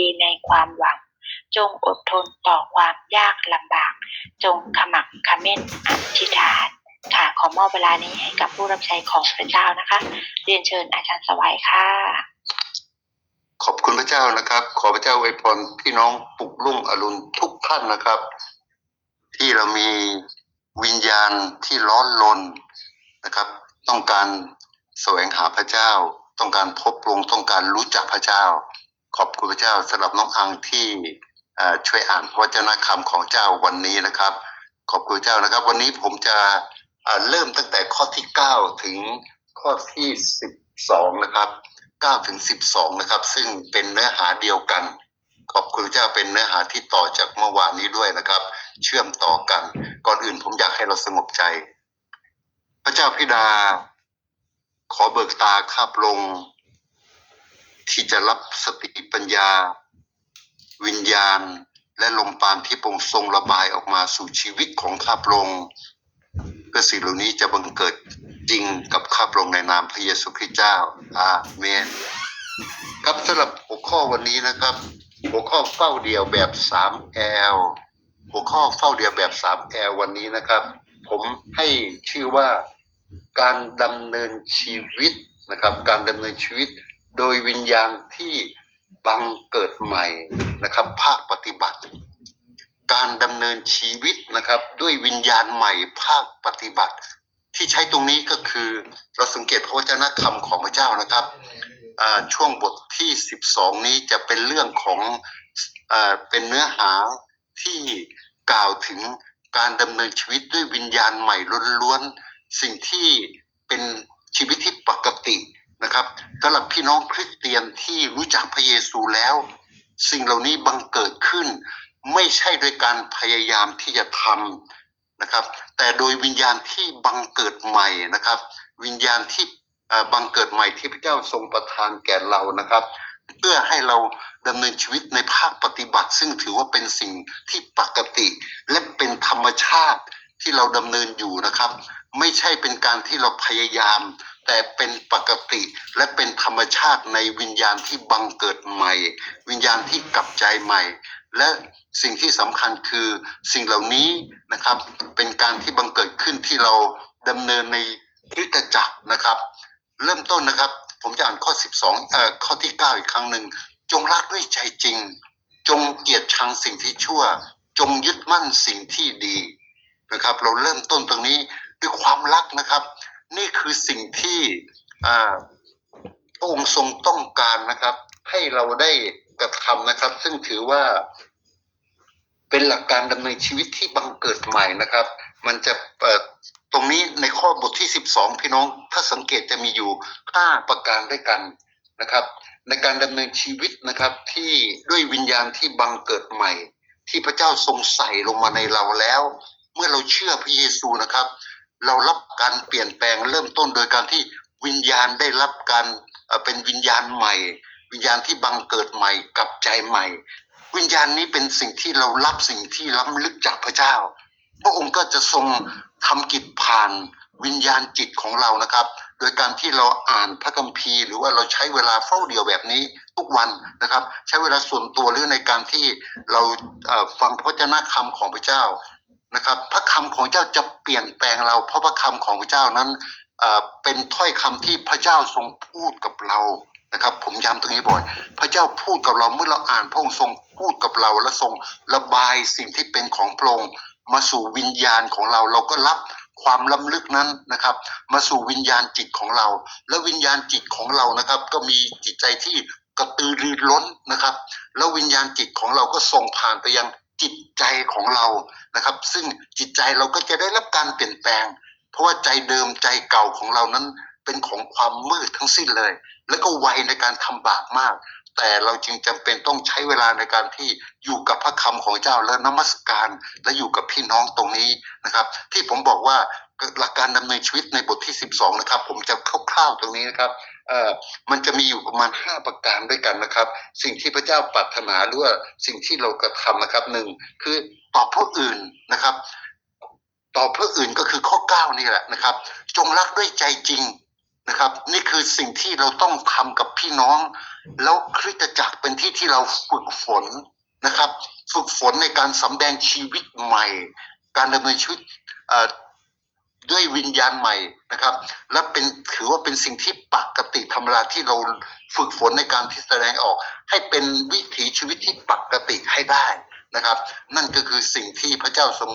ดีในความหวัง จงอดทนต่อความยากลำบาก จงขมักขม้นอธิษฐานค่ะ ขอมอบเวลานี้ให้กับผู้รับใช้ของพระเจ้านะคะ เรียนเชิญอาจารย์สวัยค่ะ ขอบคุณพระเจ้านะครับ ขอพระเจ้าอวยพรพี่น้องปลุกรุ่งอรุณทุกท่านนะครับ ที่เรามีวิญญาณที่ร้อนรนนะครับ ต้องการแสวงหาพระเจ้า ต้องการพบพระองค์ต้องการรู้จักพระเจ้า ขอบคุณพระเจ้าสำหรับน้องอังที่ช่วยอ่านพระวจนะคำของเจ้าวันนี้นะครับ ขอบคุณเจ้านะครับ วันนี้ผมจะเริ่มตั้งแต่ข้อที่เก้าถึงข้อที่สิบสองนะครับ 9 ถึง 12 นะครับ ซึ่งเป็นเนื้อหาเดียวกัน ขอบคุณพระเจ้าเป็นเนื้อหาที่ต่อจากเมื่อวานนี้ด้วยนะครับ เชื่อมต่อกัน ก่อนอื่นผมอยากให้เราสงบใจ พระเจ้าพิดา ขอเบิกตาข้าพระอง ที่จะรับสติปัญญา วิญญาณ และลมปราณที่พระองค์ทรงระบายออกมาสู่ชีวิตของข้าพระองค์เพื่อสิ่งเหล่านี้จะบังเกิดจริงกับข้าพระองค์ในนามพระเยซูคริสต์เจ้าอาเมนครับสำหรับหัวข้อวันนี้นะครับ หัวข้อเฝ้าเดียวแบบ 3L หัวข้อเฝ้าเดียวแบบ 3L วันนี้นะครับ ผมให้ชื่อว่าการดำเนินชีวิตนะครับ การดำเนินชีวิต โดยวิญญาณที่บังเกิดใหม่นะครับ ภาคปฏิบัติ การดำเนินชีวิตนะครับ ด้วยวิญญาณใหม่ภาคปฏิบัติ ที่ใช้ตรงนี้ก็คือ เราสังเกตพระวจนะคำของพระเจ้านะครับช่วงบทที่ 12 นี้จะเป็นเรื่องของอเป็นเนื้อหาที่กล่าวถึงการดำเนินชีวิตด้วยวิญญาณใหม่ล้วนๆสิ่งที่เป็นชีวิตที่ปกติ นะครับสำหรับพี่น้องคริสเตียนที่รู้จักพระเยซูแล้ว สิ่งเหล่านี้บังเกิดขึ้น ไม่ใช่โดยการพยายามที่จะทำนะครับ แต่โดยวิญญาณที่บังเกิดใหม่นะครับ วิญญาณที่บังเกิดใหม่ที่พระเจ้าทรงประทานแก่เรานะครับ เพื่อให้เราดำเนินชีวิตในภาคปฏิบัติ ซึ่งถือว่าเป็นสิ่งที่ปกติ และเป็นธรรมชาติที่เราดำเนินอยู่นะครับ ไม่ใช่เป็นการที่เราพยายาม แต่เป็นปกติและเป็นธรรมชาติในวิญญาณที่บังเกิดใหม่ วิญญาณที่กลับใจใหม่ และสิ่งที่สำคัญคือสิ่งเหล่านี้นะครับ เป็นการที่บังเกิดขึ้นที่เราดำเนินในริตจักรนะครับ เริ่มต้นนะครับ ผมจะอ่านข้อ 12เอ่อข้อที่ 9 อีกครั้งหนึ่งจงรักด้วยใจจริง จงเกลียดชังสิ่งที่ชั่ว จงยึดมั่นสิ่งที่ดีนะครับ เราเริ่มต้นตรงนี้ด้วยความรักนะครับ นี่คือสิ่งที่อ่าพระองค์ทรงต้องการนะครับ ให้เราได้กระทำนะครับ ซึ่งถือว่าเป็นหลักการดำเนินชีวิตที่บังเกิดใหม่นะครับ มันจะตรงนี้ในข้อบทที่ 12 พี่น้อง ถ้าสังเกตจะมีอยู่ 5 ประการด้วยกันนะครับ ในการดำเนินชีวิตนะครับที่ด้วยวิญญาณที่บังเกิดใหม่ ที่พระเจ้าทรงใส่ลงมาในเราแล้ว เมื่อเราเชื่อพระเยซูนะครับ เรารับการเปลี่ยนแปลงเริ่มต้นโดยการที่วิญญาณได้รับการเป็นวิญญาณใหม่ วิญญาณที่บังเกิดใหม่กับใจใหม่ วิญญาณนี้เป็นสิ่งที่เรารับสิ่งที่ล้ำลึกจากพระเจ้า พระองค์ก็จะทรงทำกิจผ่านวิญญาณจิตของเรานะครับ โดยการที่เราอ่านพระคัมภีร์ หรือว่าเราใช้เวลาเฝ้าเดียวแบบนี้ทุกวันนะครับ ใช้เวลาส่วนตัวหรือในการที่เราฟังพระวจนะคำของพระเจ้า นะครับ พระคำของเจ้าจะเปลี่ยนแปลงเรา เพราะพระคำของพระเจ้านั้นเป็นถ้อยคำที่พระเจ้าทรงพูดกับเรานะครับ ผมย้ำตรงนี้บ่อย พระเจ้าพูดกับเราเมื่อเราอ่านพระองค์ทรงพูดกับเราและทรงระบายสิ่งที่เป็นของพระองค์มาสู่วิญญาณของเรา เราก็รับความล้ำลึกนั้นนะครับ มาสู่วิญญาณจิตของเรา และวิญญาณจิตของเรานะครับ ก็มีจิตใจที่กระตือรือร้นนะครับ แล้ววิญญาณจิตของเราก็ส่งผ่านไปยัง จิตใจของเรานะครับ ซึ่งจิตใจเราก็จะได้รับการเปลี่ยนแปลง เพราะว่าใจเดิมใจเก่าของเรานั้นเป็นของความมืดทั้งสิ้นเลย แล้วก็ไวในการทำบาปมาก แต่เราจึงจำเป็นต้องใช้เวลาในการที่อยู่กับพระคำของเจ้าและนมัสการ และอยู่กับพี่น้องตรงนี้นะครับ ที่ผมบอกว่าหลักการดำเนินชีวิตในบทที่ 12 นะครับ ผมจะคร่าวๆตรงนี้นะครับ มันจะมีอยู่ประมาณ 5 ประการด้วยกันนะครับ สิ่งที่พระเจ้าปรารถนาหรือว่าสิ่งที่เรากระทำนะครับหนึ่งคือตอบผู้อื่นนะครับตอบเพื่ออื่นก็คือข้อ 9 นี่แหละนะครับ จงรักด้วยใจจริงนะครับ นี่คือสิ่งที่เราต้องทำกับพี่น้อง แล้วคริสตจักรเป็นที่ที่เราฝึกฝนนะครับ ฝึกฝนในการสำแดงชีวิตใหม่ การดำเนินชีวิต ด้วยวิญญาณใหม่นะครับ และเป็นถือว่าเป็นสิ่งที่ปกติธรรมดาที่เราฝึกฝนในการที่แสดงออก ให้เป็นวิถีชีวิตที่ปกติให้ได้นะครับ นั่นก็คือสิ่งที่พระเจ้าทรง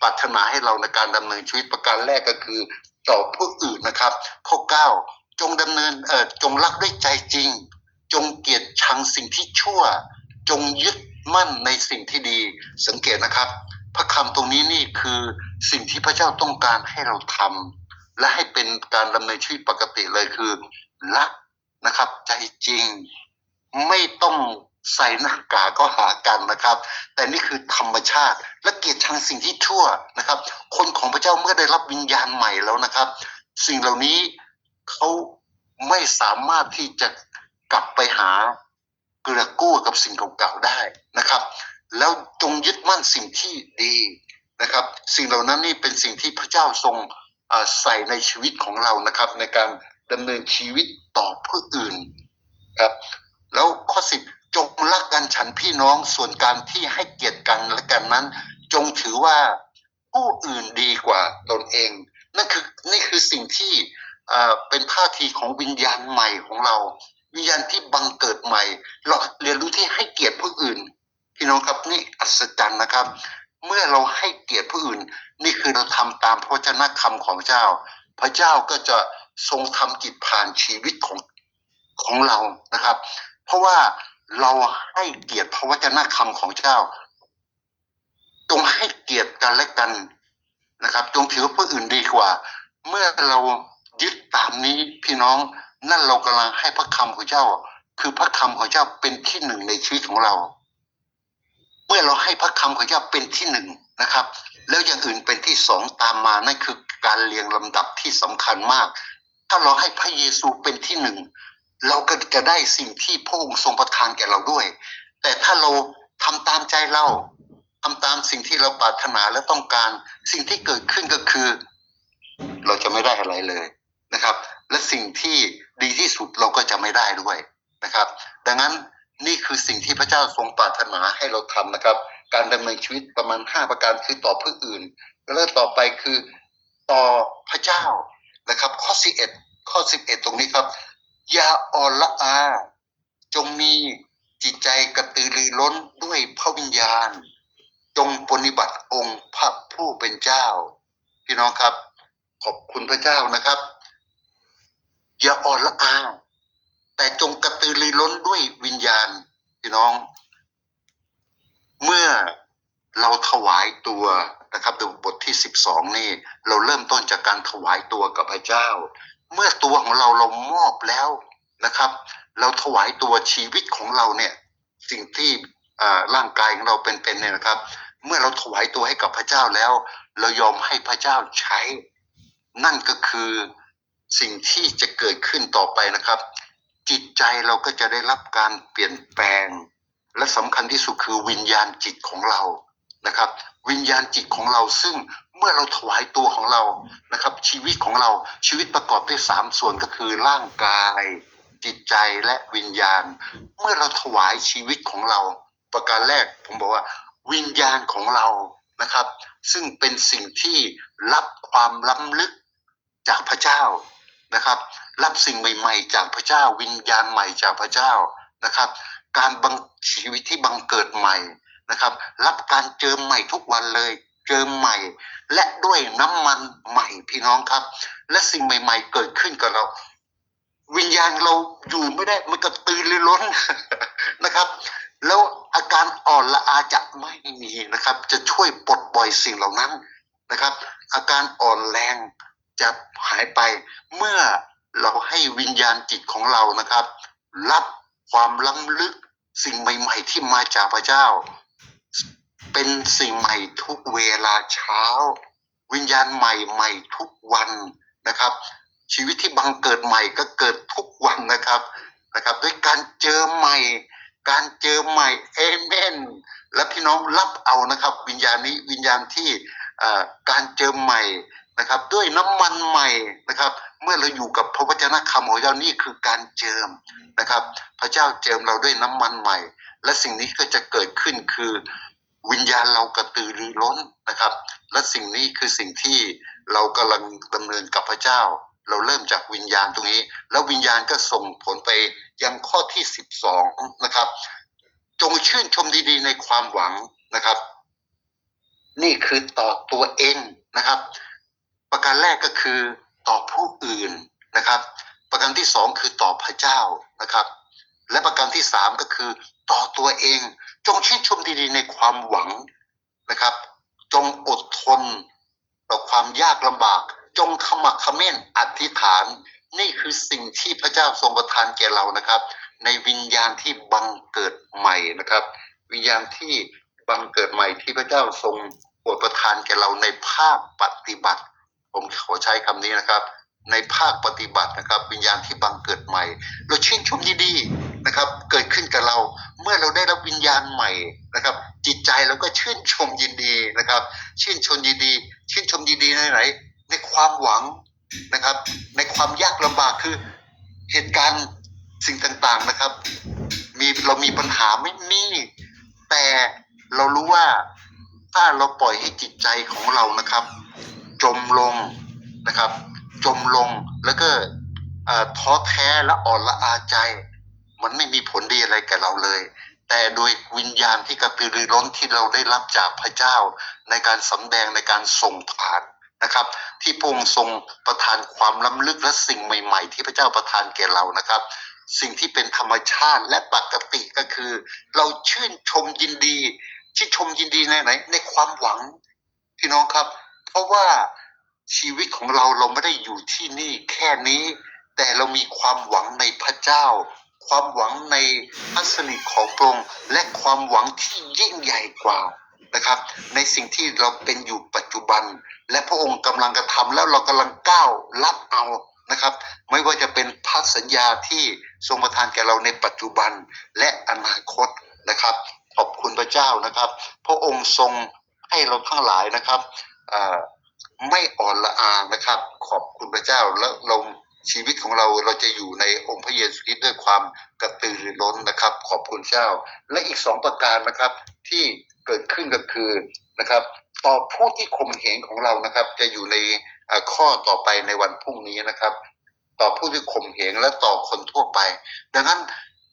ปรารถนาให้เราในการดำเนินชีวิตประการแรกก็คือ ต่อผู้อื่นนะครับ ข้อเก้าจงดำเนินเอ่อจงรักด้วยใจจริง จงเกลียดชังสิ่งที่ชั่ว จงยึดมั่นในสิ่งที่ดีสังเกตนะครับ พระคำตรงนี้นี่คือ สิ่งที่พระเจ้าต้องการให้เราทำและให้เป็นการดำเนินชีวิตปกติเลยคือรักนะครับ ใจจริงไม่ต้องใส่หน้ากากก็หากันนะครับ แต่นี่คือธรรมชาติ และเกียดชังสิ่งที่ชั่วนะครับ คนของพระเจ้าเมื่อได้รับวิญญาณใหม่แล้วนะครับ สิ่งเหล่านี้เขาไม่สามารถที่จะกลับไปหาเกลือกู้กับสิ่งเก่าๆได้นะครับ แล้วจงยึดมั่นสิ่งที่ดี นะครับ สิ่งเหล่านั้นนี่เป็นสิ่งที่พระเจ้าทรงใส่ในชีวิตของเรานะครับ ในการดำเนินชีวิตต่อผู้อื่นครับ แล้วข้อสิบจงรักกันฉันพี่น้องส่วนการที่ให้เกียรติกันและกันนั้น จงถือว่าผู้อื่นดีกว่าตนเอง นั่นคือนี่คือสิ่งที่เป็นท่าทีของวิญญาณใหม่ของเรา วิญญาณที่บังเกิดใหม่ เราเรียนรู้ที่ให้เกียรติผู้อื่น พี่น้องครับนี่อัศจรรย์นะครับ เมื่อเราให้เกียรติผู้อื่น นี่คือเราทำตามพระวจนะคำของเจ้า พระเจ้าก็จะทรงทำกิจผ่านชีวิตของของเรานะครับ เพราะว่าเราให้เกียรติพระวจนะคำของเจ้าจงให้เกียรติกันและกันนะครับจงถือผู้อื่นดีกว่า เมื่อเรายึดตามนี้พี่น้องนั่นเรากำลังให้พระคำของเจ้า คือพระคำของเจ้าเป็นที่หนึ่งในชีวิตของเรา มื่อเราให้พระคำของเจ้าเป็นที่หนึ่งนะครับ แล้วอย่างอื่นเป็นที่สองตามมานั่นคือการเรียงลำดับที่สำคัญมาก ถ้าเราให้พระเยซูเป็นที่หนึ่งเราก็จะได้สิ่งที่พระองค์ทรงประทานแก่เราด้วย แต่ถ้าเราทำตามใจเราทำตามสิ่งที่เราปรารถนาและต้องการ สิ่งที่เกิดขึ้นก็คือ เราจะไม่ได้อะไรเลยนะครับ และสิ่งที่ดีที่สุดเราก็จะไม่ได้ด้วยนะครับ ดังนั้น นี่คือสิ่งที่พระเจ้าทรงปรารถนาให้เราทำนะครับ การดำเนินชีวิตประมาณห้าประการคือต่อผู้อื่น แล้วต่อไปคือต่อพระเจ้านะครับ ข้อสิบเอ็ดข้อสิบเอ็ดตรงนี้ครับอย่าอ่อนละอา จงมีจิตใจกระตือรือร้นด้วยพระวิญญาณ จงปฏิบัติองค์พระผู้เป็นเจ้า พี่น้องครับ ขอบคุณพระเจ้านะครับ อย่าอ่อนละอา แต่จงกระตือรือร้นด้วยวิญญาณพี่น้อง เมื่อเราถวายตัวนะครับดูบทที่สิบสองนี่ เราเริ่มต้นจากการถวายตัวกับพระเจ้า เมื่อตัวของเราเรามอบแล้วนะครับ เราถวายตัวชีวิตของเราเนี่ย สิ่งที่ร่างกายของเราเป็นๆเนี่ยนะครับ เมื่อเราถวายตัวให้กับพระเจ้าแล้ว เรายอมให้พระเจ้าใช้ นั่นก็คือสิ่งที่จะเกิดขึ้นต่อไปนะครับ จิตใจเราก็จะได้รับการเปลี่ยนแปลง และสำคัญที่สุดคือวิญญาณจิตของเรานะครับ วิญญาณจิตของเราซึ่งเมื่อเราถวายตัวของเรานะครับ ชีวิตของเราชีวิตประกอบด้วยสามส่วนก็คือร่างกาย จิตใจและวิญญาณ เมื่อเราถวายชีวิตของเรา ประการแรกผมบอกว่า วิญญาณของเรานะครับ ซึ่งเป็นสิ่งที่รับความล้ำลึกจากพระเจ้า นะครับ รับสิ่งใหม่ ๆ จากพระเจ้าวิญญาณใหม่จากพระเจ้านะครับ การบังชีวิตที่บังเกิดใหม่นะครับ รับการเจิมใหม่ทุกวันเลย เจิมใหม่ และด้วยน้ำมันใหม่พี่น้องครับ และสิ่งใหม่ ๆ เกิดขึ้นกับเรา วิญญาณเราอยู่ไม่ได้มันก็ตื่นรือร้นนะครับ แล้วอาการอ่อนละอาจะไม่มีนะครับ จะช่วยปลดปล่อยสิ่งเหล่านั้นนะครับ อาการอ่อนแรง จะหายไปเมื่อเราให้วิญญาณจิตของเรานะครับ รับความล้ำลึกสิ่งใหม่ ๆ ที่มาจากพระเจ้า เป็นสิ่งใหม่ทุกเวลาเช้า วิญญาณใหม่ใหม่ทุกวันนะครับ ชีวิตที่บังเกิดใหม่ก็เกิดทุกวันนะครับนะครับด้วยการเจอใหม่ การเจอใหม่เอเมนและพี่น้องรับเอานะครับ วิญญาณนี้วิญญาณที่การเจอใหม่ นะครับ ด้วยน้ำมันใหม่นะครับ เมื่อเราอยู่กับพระวจนะคำของเจ้านี่คือการเจิมนะครับ พระเจ้าเจิมเราด้วยน้ำมันใหม่ และสิ่งนี้ก็จะเกิดขึ้นคือวิญญาณเรากระตือรือร้นนะครับ และสิ่งนี้คือสิ่งที่เรากำลังดำเนินกับพระเจ้า เราเริ่มจากวิญญาณตรงนี้ แล้ววิญญาณก็ส่งผลไปยังข้อที่สิบสองนะครับ จงชื่นชมดีๆ ในความหวังนะครับ นี่คือต่อตัวเองนะครับ ประการแรกก็คือต่อผู้อื่นนะครับ ประการที่สองคือต่อพระเจ้านะครับ และประการที่สามก็คือต่อตัวเอง จงชื่นชมดีๆ ในความหวังนะครับ จงอดทน ต่อความยากลำบาก จงขมักขม้นอธิษฐาน นี่คือสิ่งที่พระเจ้าทรงประทานแก่เรานะครับ ในวิญญาณที่บังเกิดใหม่นะครับ วิญญาณที่บังเกิดใหม่ที่พระเจ้าทรงโปรดประทานแก่เราในภาคปฏิบัติ ผมขอใช้คำนี้นะครับ ในภาคปฏิบัตินะครับ วิญญาณที่บังเกิดใหม่ เราชื่นชมยินดีนะครับ เกิดขึ้นกับเราเมื่อเราได้รับวิญญาณใหม่นะครับ จิตใจเราก็ชื่นชมยินดีนะครับ ชื่นชมยินดี ชื่นชมยินดีในไหน ในความหวังนะครับ ในความยากลำบากคือเหตุการณ์สิ่งต่างๆนะครับ มีเรามีปัญหาไม่มีแต่เรารู้ว่าถ้าเราปล่อยให้จิตใจของเรานะครับ จมลงนะครับ จมลงแล้วก็ท้อแท้และอ่อนละอาใจ มันไม่มีผลดีอะไรกับเราเลย แต่โดยวิญญาณที่กระตือรือร้นที่เราได้รับจากพระเจ้า ในการสำแดงในการส่งผ่านนะครับ ที่พระองค์ทรงประทานความล้ำลึกและสิ่งใหม่ ๆ ที่พระเจ้าประทานแก่เรานะครับ สิ่งที่เป็นธรรมชาติและปกติก็คือ เราชื่นชมยินดีชื่นชมยินดีในไหนในความหวังพี่น้องครับ เพราะว่าชีวิตของเราเราไม่ได้อยู่ที่นี่แค่นี้ แต่เรามีความหวังในพระเจ้า ความหวังในพระสนิทของพระองค์และความหวังที่ยิ่งใหญ่กว่านะครับ ในสิ่งที่เราเป็นอยู่ปัจจุบัน และพระองค์กำลังกระทำแล้วเรากำลังก้าวรับเอานะครับ ไม่ว่าจะเป็นพันสัญญาที่ทรงประทานแก่เราในปัจจุบันและอนาคตนะครับ ขอบคุณพระเจ้านะครับ พระองค์ทรงให้เราทั้งหลายนะครับ ไม่อ่อนละอานะครับ ขอบคุณพระเจ้าแล้วเราชีวิตของเราเราจะอยู่ในองค์พระเยซูคริสต์ด้วยความกระตือรือร้นนะครับ ขอบคุณเจ้า และอีกสองประการนะครับ ที่เกิดขึ้นก็คือนะครับ ต่อผู้ที่ข่มเหงของเรานะครับ จะอยู่ในข้อต่อไปในวันพรุ่งนี้นะครับ ต่อผู้ที่ข่มเหงและต่อคนทั่วไป ดังนั้น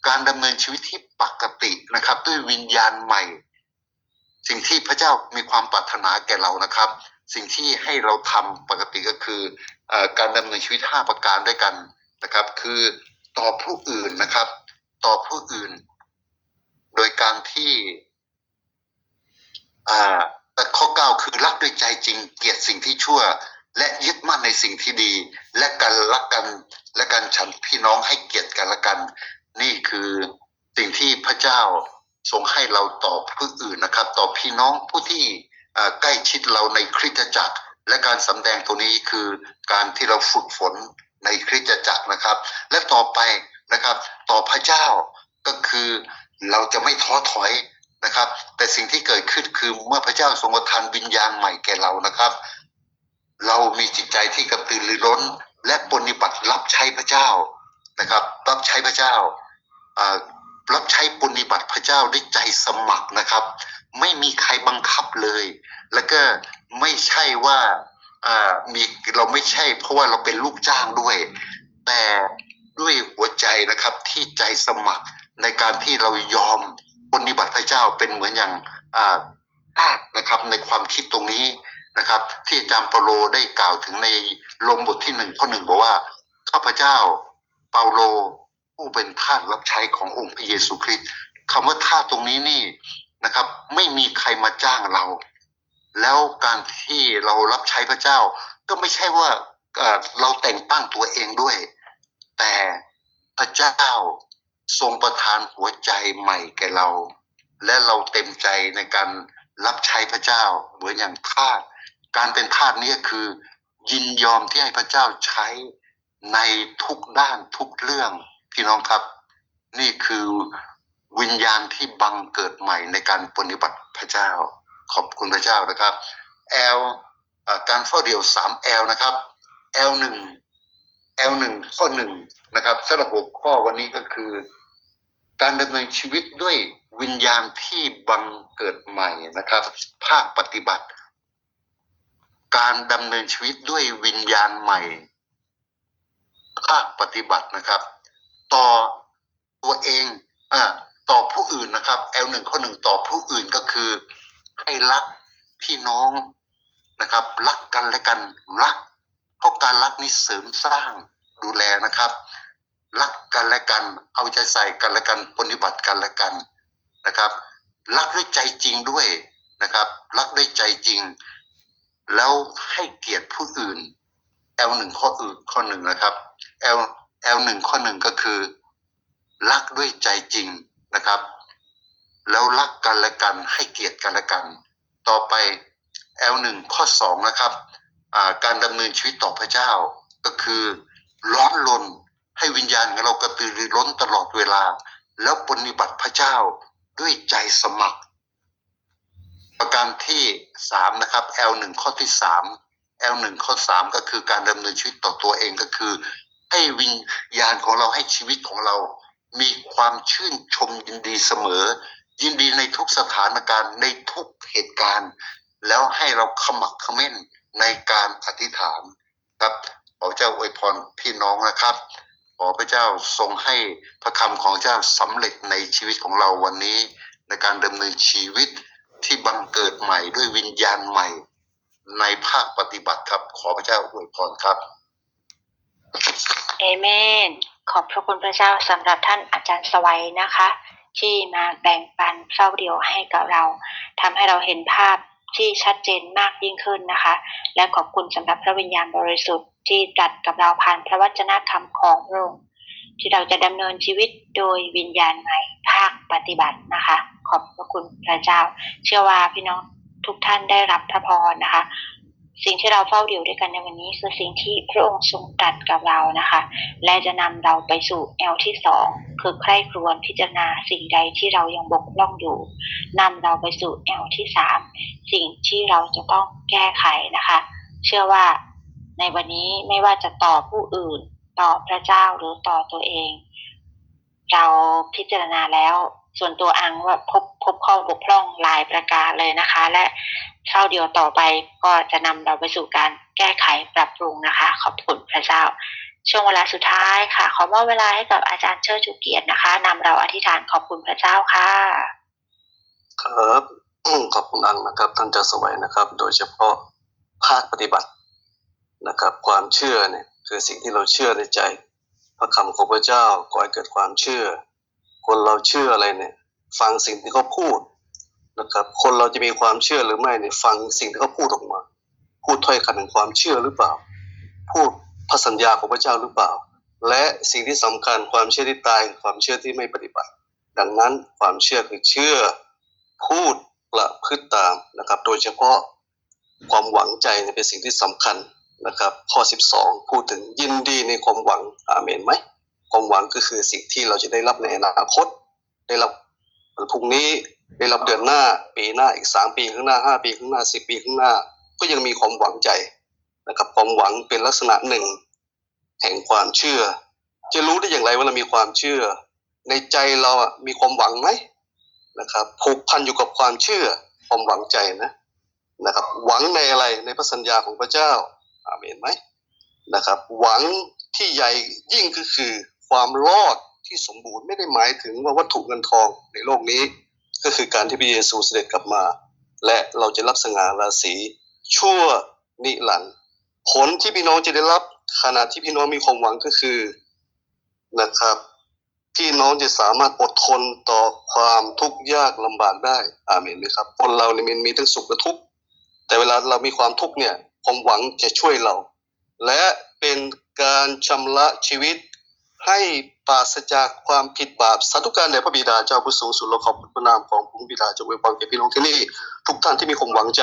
การดำเนินชีวิตที่ปกตินะครับ ด้วยวิญญาณใหม่ สิ่งที่พระเจ้ามีความปรารถนาแก่เรานะครับ สิ่งที่ให้เราทำปกติก็คืออการดำเนินชีวิตห้าประการด้วยกันนะครับ คือต่อผู้อื่นนะครับ ต่อผู้อื่น โดยการที่อ่าแต่ข้อเก้าคือรักด้วยใจจริงเกลียดสิ่งที่ชั่ว และยึดมั่นในสิ่งที่ดี และกันรักกันและกันฉันพี่น้องให้เกียรติกันละกัน นี่คือสิ่งที่พระเจ้า ทรงให้เราต่อผู้อื่นนะครับ ต่อพี่น้องผู้ที่ใกล้ชิดเราในคริสตจักร และการสำแดงตัวนี้คือการที่เราฝึกฝนในคริสตจักรนะครับ และต่อไปนะครับ ต่อพระเจ้าก็คือเราจะไม่ท้อถอยนะครับ แต่สิ่งที่เกิดขึ้นคือเมื่อพระเจ้าทรงประทานวิญญาณใหม่แก่เรานะครับ เรามีจิตใจที่กระตือรือร้น และปฏิบัติรับใช้พระเจ้านะครับ รับใช้พระเจ้าอ่า รับใช้ปฏิบัติพระเจ้าด้วยใจสมัครนะครับ ไม่มีใครบังคับเลย แล้วก็ไม่ใช่ว่ามีเราไม่ใช่ เพราะว่าเราเป็นลูกจ้างด้วย แต่ด้วยหัวใจนะครับที่ใจสมัครในการที่เรายอมปฏิบัติพระเจ้าเป็นเหมือนอย่างอานะครับในความคิดตรงนี้นะครับ ที่อาจารย์เปาโลได้กล่าวถึงในลงบทที่หนึ่งข้อหนึ่งบอกว่าข้าพเจ้าเปาโล ผู้เป็นทาสรับใช้ขององค์พระเยซูคริสต์คำว่าทาสตรงนี้นี่นะครับ ไม่มีใครมาจ้างเรา แล้วการที่เรารับใช้พระเจ้า ก็ไม่ใช่ว่าเราแต่งตั้งตัวเองด้วย แต่พระเจ้าทรงประทานหัวใจใหม่แก่เรา และเราเต็มใจในการรับใช้พระเจ้าเหมือนอย่างทาสการเป็นทาสนี่คือ ยินยอมที่ให้พระเจ้าใช้ในทุกด้านทุกเรื่อง พี่น้องครับ นี่คือวิญญาณที่บังเกิดใหม่ในการปฏิบัติพระเจ้า ขอบคุณพระเจ้านะครับ L เอ่อการเฝ้าเดี่ยว 3L นะครับ L หนึ่ง L หนึ่งข้อหนึ่งนะครับสำหรับหัวข้อวันนี้ก็คือ การดำเนินชีวิตด้วยวิญญาณที่บังเกิดใหม่นะครับ ภาคปฏิบัติ การดำเนินชีวิตด้วยวิญญาณใหม่ ภาคปฏิบัตินะครับ ต่อตัวเองอ่าต่อผู้อื่นนะครับ L หนึ่งข้อหนึ่งต่อผู้อื่นก็คือ ให้รักพี่น้องนะครับ รักกันและกันรักเพราะการรักนี้เสริมสร้างดูแลนะครับ รักกันและกัน เอาใจใส่กันและกันปฏิบัติกันและกันนะครับ รักด้วยใจจริงด้วยนะครับ รักด้วยใจจริง แล้วให้เกียรติผู้อื่น L หนึ่งข้ออื่นข้อหนึ่งนะครับ L L หนึ่งข้อหนึ่งก็คือ รักด้วยใจจริงนะครับ แล้วรักกันและกันให้เกียรติกันและกัน ต่อไป L หนึ่งข้อสองนะครับการดำเนินชีวิตต่อพระเจ้าก็คือร้อนรนให้วิญญาณของเรากระตือรือร้นตลอดเวลา แล้วปฏิบัติพระเจ้าด้วยใจสมัคร ประการที่สามนะครับ L หนึ่งข้อที่สาม L หนึ่งข้อสามก็คือการดำเนินชีวิตต่อตัวเองก็คือ ให้วิญญาณของเราให้ชีวิตของเรา มีความชื่นชมยินดีเสมอ ยินดีในทุกสถานการณ์ในทุกเหตุการณ์ แล้วให้เราขมักขม้นในการอธิษฐานครับขอพระเจ้าอวยพรพี่น้องนะครับ ขอพระเจ้าทรงให้พระคำของเจ้าสำเร็จในชีวิตของเราวันนี้ ในการดำเนินชีวิตที่บังเกิดใหม่ด้วยวิญญาณใหม่ ในภาคปฏิบัติครับ ขอพระเจ้าอวยพรครับ เอเมน ขอบพระคุณพระเจ้าสำหรับท่านอาจารย์สวัยนะคะ ที่มาแบ่งปันเฝ้าเดียวให้กับเราทำให้เราเห็นภาพที่ชัดเจนมากยิ่งขึ้นนะคะ และขอบคุณสำหรับพระวิญญาณบริสุทธิ์ที่ตรัสกับเราผ่านพระวจนะคำของพระองค์ที่เราจะดำเนินชีวิตโดยวิญญาณใหม่ภาคปฏิบัตินะคะ ขอบพระคุณพระเจ้า เชื่อว่าพี่น้องทุกท่านได้รับพระพรนะคะ สิ่งที่เราเฝ้าเดี่ยวด้วยกันในวันนี้คือสิ่งที่พระองค์ทรงตรัสกับเรานะคะ และจะนำเราไปสู่แอลที่สองคือใคร่ครวญพิจารณาสิ่งใดที่เรายังบกพร่องอยู่นำเราไปสู่แอลที่สามสิ่งที่เราจะต้องแก้ไขนะคะ เชื่อว่าในวันนี้ไม่ว่าจะต่อผู้อื่น ต่อพระเจ้าหรือต่อตัวเอง เราพิจารณาแล้ว ส่วนตัวอังว่าพบพบข้อบกพร่องหลายประการเลยนะคะ และเท่าเดียวต่อไปก็จะนำเราไปสู่การแก้ไขปรับปรุงนะคะ ขอบคุณพระเจ้า ช่วงเวลาสุดท้ายค่ะ ขอมอบเวลาให้กับอาจารย์เชิดจุเกียรตินะคะนำเราอธิษฐานขอบคุณพระเจ้าค่ะ ครับขอบคุณอังนะครับท่านเจะสวัยนะครับ โดยเฉพาะภาคปฏิบัตินะครับ ความเชื่อเนี่ยคือสิ่งที่เราเชื่อในใจพระคำของพระเจ้าก่อให้เกิดความเชื่อ คนเราเชื่ออะไรเนี่ย ฟังสิ่งที่เขาพูดนะครับ คนเราจะมีความเชื่อหรือไม่เนี่ยฟังสิ่งที่เขาพูดออกมา พูดถ้อยคำแห่งความเชื่อหรือเปล่า พูดพระสัญญาของพระเจ้าหรือเปล่า และสิ่งที่สำคัญความเชื่อที่ตายความเชื่อที่ไม่ปฏิบัติ ดังนั้นความเชื่อคือเชื่อ พูดประพฤติตามนะครับ โดยเฉพาะความหวังใจเป็นสิ่งที่สำคัญนะครับ ข้อ 12 พูดถึงยินดีในความหวังอาเมนไหม ความหวังก็คือสิ่งที่เราจะได้รับในอนาคต ได้รับวันพรุ่งนี้ได้รับเดือนหน้า ปีหน้าอีกสามปีข้างหน้าห้าปีข้างหน้าสิบปีข้างหน้า ก็ยังมีความหวังใจนะครับความหวังเป็นลักษณะหนึ่ง แห่งความเชื่อ จะรู้ได้อย่างไรว่าเรามีความเชื่อ ในใจเราอะมีความหวังไหมนะครับผูกพันอยู่กับความเชื่อความหวังใจนะนะครับ หวังในอะไรในพระสัญญาของพระเจ้าอาเมนไหมนะครับ หวังที่ใหญ่ยิ่งก็คือ ความรอดที่สมบูรณ์ไม่ได้หมายถึงว่าวัตถุเงินทองในโลกนี้ ก็คือการที่พระเยซูเสด็จกลับมา และเราจะรับสง่าราศีชั่วนิรันดร์ผลที่พี่น้องจะได้รับขณะที่พี่น้องมีความหวังก็คือนะครับ พี่น้องจะสามารถอดทนต่อความทุกข์ยากลำบากได้อาเมนไหมครับคนเราเนี่ยมันมีทั้งสุขและทุกข์แต่เวลาเรามีความทุกข์เนี่ยความหวังจะช่วยเรา และเป็นการชำระชีวิต ให้ปราศจากความผิดบาปสาธุการแด่พระบิดาเจ้าผู้สูงสุดเราขอบพระนามของพระบิดาจะอวยพรแก่พี่น้องที่นี่ ทุกท่านที่มีความหวังใจ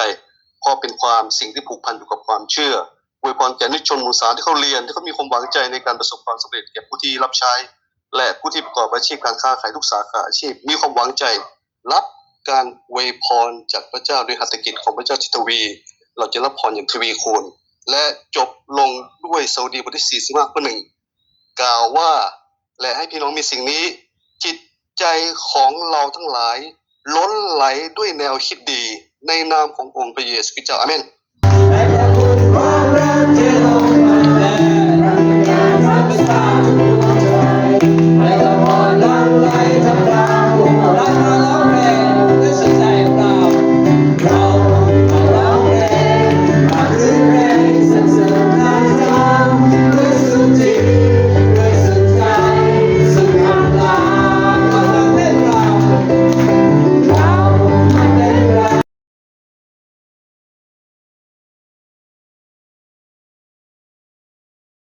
เพราะเป็นความสิ่งที่ผูกพันอยู่กับความเชื่ออวยพรแก่นิชนมูสาที่เขาเรียนที่เขามีความหวังใจในการประสบความสำเร็จแก่ผู้ที่รับใช้ และผู้ที่ประกอบอาชีพการค้าขายทุกสาขาอาชีพ มีความหวังใจ รับการอวยพรจากพระเจ้าด้วยหัตถกิจของพระเจ้าทิตวี เราจะรับพรอย่างทวีคูณและจบลงด้วยสดุดีบทที่45ข้อหนึ่ง กล่าวว่า และให้พี่น้องมีสิ่งนี้ จิตใจของเราทั้งหลาย ล้นไหลด้วยแนวคิดดี ในนามขององค์พระเยซูคริสต์เจ้าอาเมน